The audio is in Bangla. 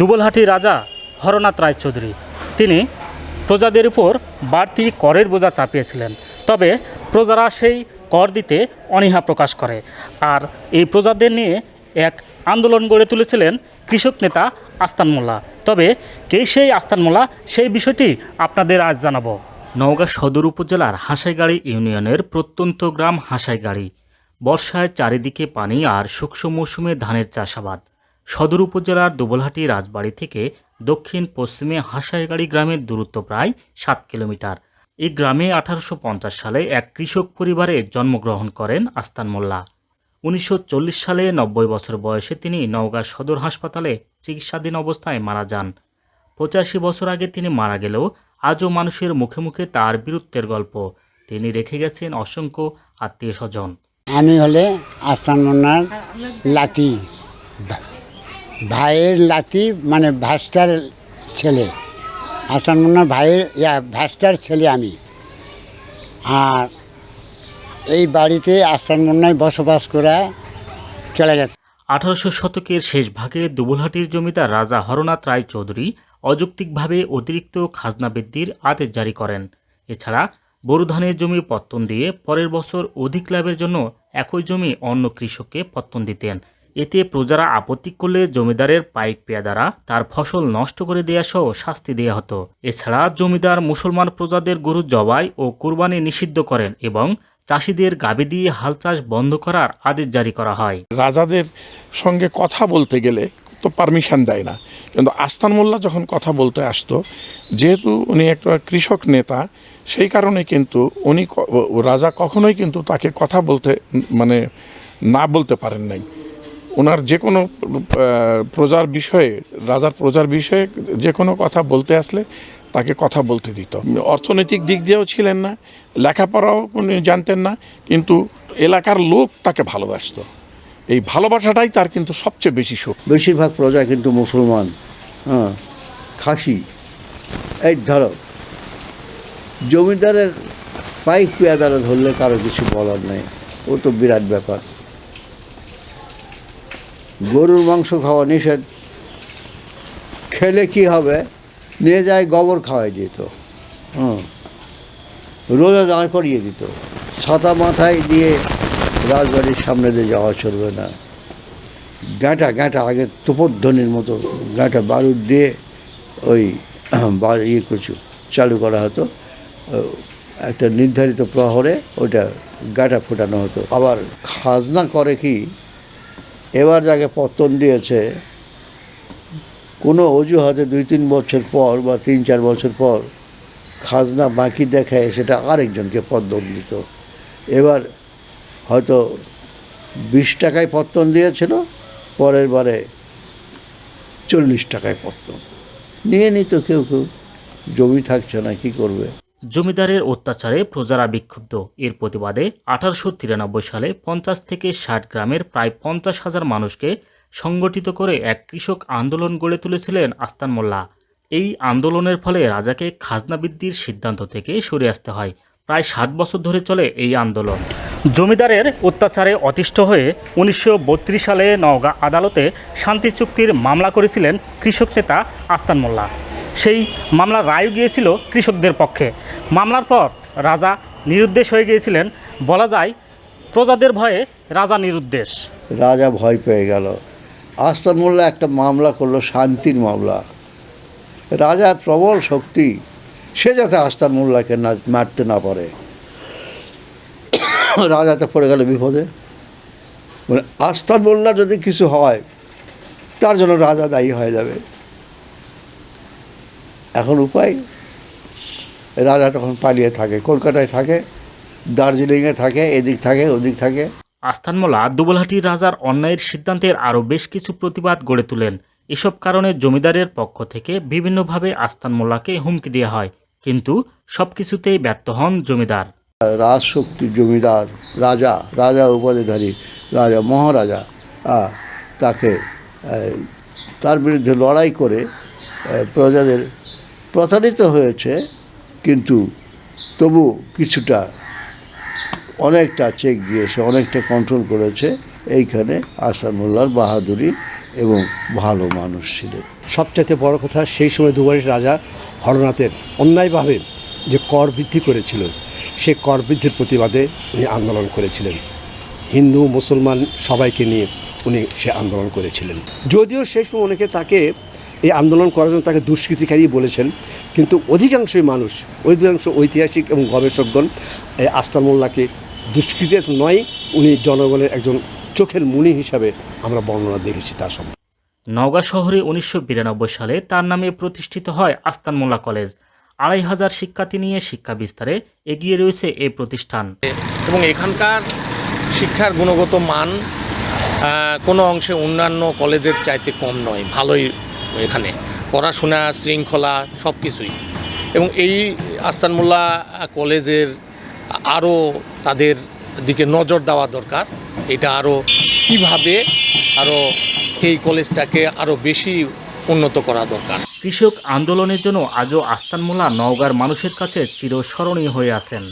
দুবলহাটি রাজা হরনাথ রায়চৌধুরী। তিনি প্রজাদের উপর বাড়তি করের বোঝা চাপিয়েছিলেন। তবে প্রজারা সেই কর দিতে অনীহা প্রকাশ করে। আর এই প্রজাদের নিয়ে এক আন্দোলন গড়ে তুলেছিলেন কৃষক নেতা আস্তান মোল্লা। তবে কে সেই আস্তান মোল্লা, সেই বিষয়টি আপনাদের আজ জানাব। নওগাঁ সদর উপজেলার হাসাইগাড়ি ইউনিয়নের প্রত্যন্ত গ্রাম হাসাইগাড়ি। বর্ষায় চারিদিকে পানি আর শুষ্ক মৌসুমে ধানের চাষাবাদ। সদর উপজেলার দুবলহাটি রাজবাড়ি থেকে দক্ষিণ পশ্চিমে হাসাইগাড়ি গ্রামের দূরত্ব প্রায় সাত কিলোমিটার। এই গ্রামে আঠারোশো পঞ্চাশ সালে এক কৃষক পরিবারে জন্মগ্রহণ করেন আস্তান মোল্লা। উনিশশো চল্লিশ সালে নব্বই বছর বয়সে তিনি নওগাঁ সদর হাসপাতালে চিকিৎসাধীন অবস্থায় মারা যান। পঁচাশি বছর আগে তিনি মারা গেলেও আজও মানুষের মুখে মুখে তার বীরত্বের গল্প। তিনি রেখে গেছেন অসংখ্য আত্মীয় স্বজন। আমি হলে আস্তান মোন্নার লাতি। ভাইয়ের লাতি মানে ভাস্টার ছেলে। আস্তান মোন্নার ভাইয়ের, ইয়া, ভাস্টার ছেলে আমি। আর এই বাড়িতে আস্তান মোন্নায় বসবাস করে চলে গেছে। আঠারোশো শতকের শেষ ভাগে দুবলহাটির জমিদার রাজা হরনাথ রায় চৌধুরী অযৌক্তিকভাবে অতিরিক্ত খাজনা বৃদ্ধির আদেশ জারি করেন। এছাড়া বোরো ধানের জমি পত্তন দিয়ে পরের বছর অধিক লাভের জন্য একই জমি অন্য কৃষককে পত্তন দিতেন। এতে প্রজারা আপত্তি করলে জমিদারের পাইক পেয়াদারা তার ফসল নষ্ট করে দেওয়া সহ শাস্তি দেওয়া হতো। এছাড়া জমিদার মুসলমান প্রজাদের গরু জবাই ও কুরবানি নিষিদ্ধ করেন এবং চাষিদের গাবি দিয়ে হাল চাষ বন্ধ করার আদেশ জারি করা হয়। রাজাদের সঙ্গে কথা বলতে গেলে তো পারমিশন দেয় না। কিন্তু আস্তান মোল্লা যখন কথা বলতে আসতো, যেহেতু উনি একটা কৃষক নেতা, সেই কারণে কিন্তু উনি রাজা কখনোই কিন্তু তাকে কথা বলতে মানে না বলতে পারেন নাই। ওনার যে কোনো প্রজার বিষয়ে, রাজার প্রজার বিষয়ে যে কোনো কথা বলতে আসলে তাকে কথা বলতে দিত। অর্থনৈতিক দিক দিয়েও ছিলেন না, লেখাপড়াও উনি জানতেন না, কিন্তু এলাকার লোক তাকে ভালোবাসতো। এই ভালোবাসাটাই তার কিন্তু সবচেয়ে বেশি সুখ বেশিরভাগ প্রজা কিন্তু মুসলমান হ্যাঁ খাসি। এই ধরো, জমিদারের পাইক পেয়াদারা ধরলে কারও কিছু বলার নেই, ও তো বিরাট ব্যাপার। গরুর মাংস খাওয়া নিষেধ। খেলে কি হবে? নিয়ে যায় গোবর খাওয়াই দিত। হুম। রোজা দাঁড় করিয়ে দিত। ছাতা মাথায় দিয়ে রাজবাড়ির সামনে দিয়ে যাওয়া চলবে না। গাঁটা গাঁটা আগে তোপধ্বনির মতো গাঁটা বারুদ দিয়ে ওই ইয়ে কিছু চালু করা হতো। একটা নির্ধারিত প্রহরে ওইটা গাঁটা ফোটানো হতো। আবার খাজনা করে কি এবার যাকে পত্তন দিয়েছে, কোনো অজুহাতে দুই তিন বছর পর বা তিন চার বছর পর খাজনা বাকি দেখায় সেটা আরেকজনকে পত্তন দিত এবার হয়তো বিশ টাকায় পত্তন দিয়েছিল, পরের বারে চল্লিশ টাকায় পত্তন নিয়ে নিত কেউ কেউ, জমি থাকছে না, কি করবে? জমিদারের অত্যাচারে প্রজারা বিক্ষুব্ধ। এর প্রতিবাদে আঠারোশো তিরানব্বই সালে পঞ্চাশ থেকে ষাট গ্রামের প্রায় পঞ্চাশ হাজার মানুষকে সংগঠিত করে এক কৃষক আন্দোলন গড়ে তুলেছিলেন আস্তান মোল্লা। এই আন্দোলনের ফলে রাজাকে খাজনা বৃদ্ধির সিদ্ধান্ত থেকে সরে আসতে হয়। প্রায় ষাট বছর ধরে চলে এই আন্দোলন। জমিদারের অত্যাচারে অতিষ্ঠ হয়ে উনিশশো বত্রিশ সালে নওগাঁ আদালতে শান্তি চুক্তির মামলা করেছিলেন কৃষক নেতা আস্তান মোল্লা। সেই মামলার রায় গিয়েছিল কৃষকদের পক্ষে। মামলার পর রাজা নিরুদ্দেশ হয়ে গিয়েছিলেন। বলা যায়, প্রজাদের ভয়ে রাজা নিরুদ্দেশ। রাজা ভয় পেয়ে গেল। আস্তান মোল্লা একটা মামলা করল, শান্তির মামলা। রাজার প্রবল শক্তি, সে যাতে আস্তান মোল্লাকে না, মারতে না পারে। রাজাতে পড়ে গেল বিপদে। মানে আস্তান মোল্লার যদি কিছু হয়, তার জন্য রাজা দায়ী হয়ে যাবে। এখন উপায় রাজা তখন পালিয়ে থাকে কলকাতায় থাকে দার্জিলিংয়ে থাকে এদিক থাকে ওদিক থাকে। আস্তানমোলা দুবলহাটির রাজার অন্যায়ের সিদ্ধান্তের আরও বেশ কিছু প্রতিবাদ গড়ে তোলেন। এসব কারণে জমিদারের পক্ষ থেকে বিভিন্নভাবে আস্তানমোল্লাকে হুমকি দেওয়া হয় কিন্তু সব কিছুতেই ব্যর্থ হন জমিদার। রাজশক্তি জমিদার রাজা রাজা উপাধিধারী রাজা মহারাজা তাকে তার বিরুদ্ধে লড়াই করে প্রজাদের প্রতারিত হয়েছে, কিন্তু তবু কিছুটা, অনেকটা চেক দিয়েছে, অনেকটা কন্ট্রোল করেছে। এইখানে আসান মোল্লার বাহাদুরি এবং ভালো মানুষ ছিলেন। সবচাইতে বড় কথা, সেই সময় দুবারের রাজা হরনাথের অন্যায়ভাবে যে কর বৃদ্ধি করেছিল, সে কর বৃদ্ধির প্রতিবাদে উনি আন্দোলন করেছিলেন। হিন্দু, মুসলমান সবাইকে নিয়ে উনি সে আন্দোলন করেছিলেন। যদিও সেই সময় অনেকে তাকে এই আন্দোলন করার জন্য তাকে দুষ্কৃতিকারী বলেছেন। কিন্তু অধিকাংশই মানুষ অধিকাংশ ঐতিহাসিক এবং গবেষকগণ এই আস্তার মোল্লাকে দুষ্কৃতের নয় উনি জনগণের একজন চোখের মুনি হিসাবে আমরা বর্ণনা দেখেছি তার সম্বন্ধে নওগাঁ শহরে উনিশশো বিরানব্বই সালে তার নামে প্রতিষ্ঠিত হয় আস্তান মোল্লা কলেজ। আড়াই হাজার শিক্ষার্থী নিয়ে শিক্ষা বিস্তারে এগিয়ে রয়েছে এই প্রতিষ্ঠান। এবং এখানকার শিক্ষার গুণগত মান কোনো অংশে অন্যান্য কলেজের চাইতে কম নয় ভালোই এখানে। পড়াশোনা, শৃঙ্খলা সব কিছুই এবং এই আস্তানমোল্লা কলেজের আরও তাদের দিকে নজর দেওয়া দরকার। এটা আরও কীভাবে আরও এই কলেজটাকে আরও বেশি উন্নত করা দরকার। কৃষক আন্দোলনের জন্য আজও আস্তানমোল্লা নওগাঁর মানুষের কাছে চিরস্মরণীয় হয়ে আছেন।